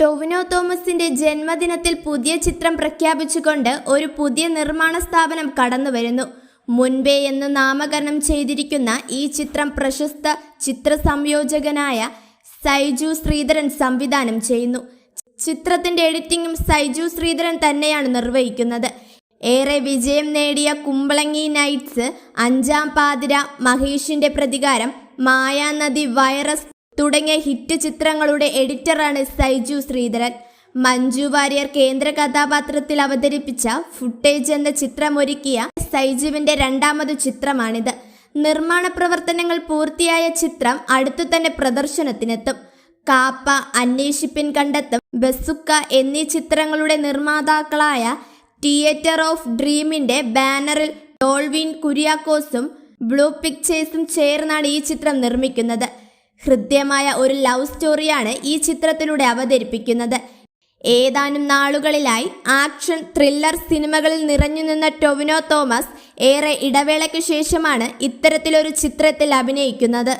ടൊവിനോ തോമസിന്റെ ജന്മദിനത്തിൽ പുതിയ ചിത്രം പ്രഖ്യാപിച്ചുകൊണ്ട് ഒരു പുതിയ നിർമ്മാണ സ്ഥാപനം കടന്നുവരുന്നു. മുൻപേ എന്ന് നാമകരണം ചെയ്തിരിക്കുന്ന ഈ ചിത്രം പ്രശസ്ത ചിത്ര സംയോജകനായ സൈജു ശ്രീധരൻ സംവിധാനം ചെയ്യുന്നു. ചിത്രത്തിന്റെ എഡിറ്റിംഗും സൈജു ശ്രീധരൻ തന്നെയാണ് നിർവഹിക്കുന്നത്. ഏറെ വിജയം നേടിയ കുമ്പളങ്ങി നൈറ്റ്സ് അഞ്ചാം പാതിര മഹേഷിന്റെ പ്രതികാരം മായാനദി വൈറസ് തുടങ്ങിയ ഹിറ്റ് ചിത്രങ്ങളുടെ എഡിറ്ററാണ് സൈജു ശ്രീധരൻ. മഞ്ജു വാര്യർ കേന്ദ്ര കഥാപാത്രത്തിൽ അവതരിപ്പിച്ച ഫുട്ടേജ് എന്ന ചിത്രമൊരുക്കിയ സൈജുവിന്റെ രണ്ടാമത് ചിത്രമാണിത്. നിർമ്മാണ പ്രവർത്തനങ്ങൾ പൂർത്തിയായ ചിത്രം അടുത്തു തന്നെ പ്രദർശനത്തിനെത്തും. കാപ്പ അന്വേഷിപ്പിൻ കണ്ടെത്തും ബസുക്ക എന്നീ ചിത്രങ്ങളുടെ നിർമ്മാതാക്കളായ തിയേറ്റർ ഓഫ് ഡ്രീമിന്റെ ബാനറിൽ ഡോൾവിൻ കുര്യാക്കോസും ബ്ലൂ പിക്ചേഴ്സും ചേർന്നാണ് ഈ ചിത്രം നിർമ്മിക്കുന്നത്. ഹൃദ്യമായ ഒരു ലവ് സ്റ്റോറിയാണ് ഈ ചിത്രത്തിലൂടെ അവതരിപ്പിക്കുന്നത്. ഏതാനും നാളുകളിലായി ആക്ഷൻ ത്രില്ലർ സിനിമകളിൽ നിറഞ്ഞു നിന്ന ടൊവിനോ തോമസ് ഏറെ ഇടവേളയ്ക്ക് ശേഷമാണ് ഇത്തരത്തിലൊരു ചിത്രത്തിൽ അഭിനയിക്കുന്നത്.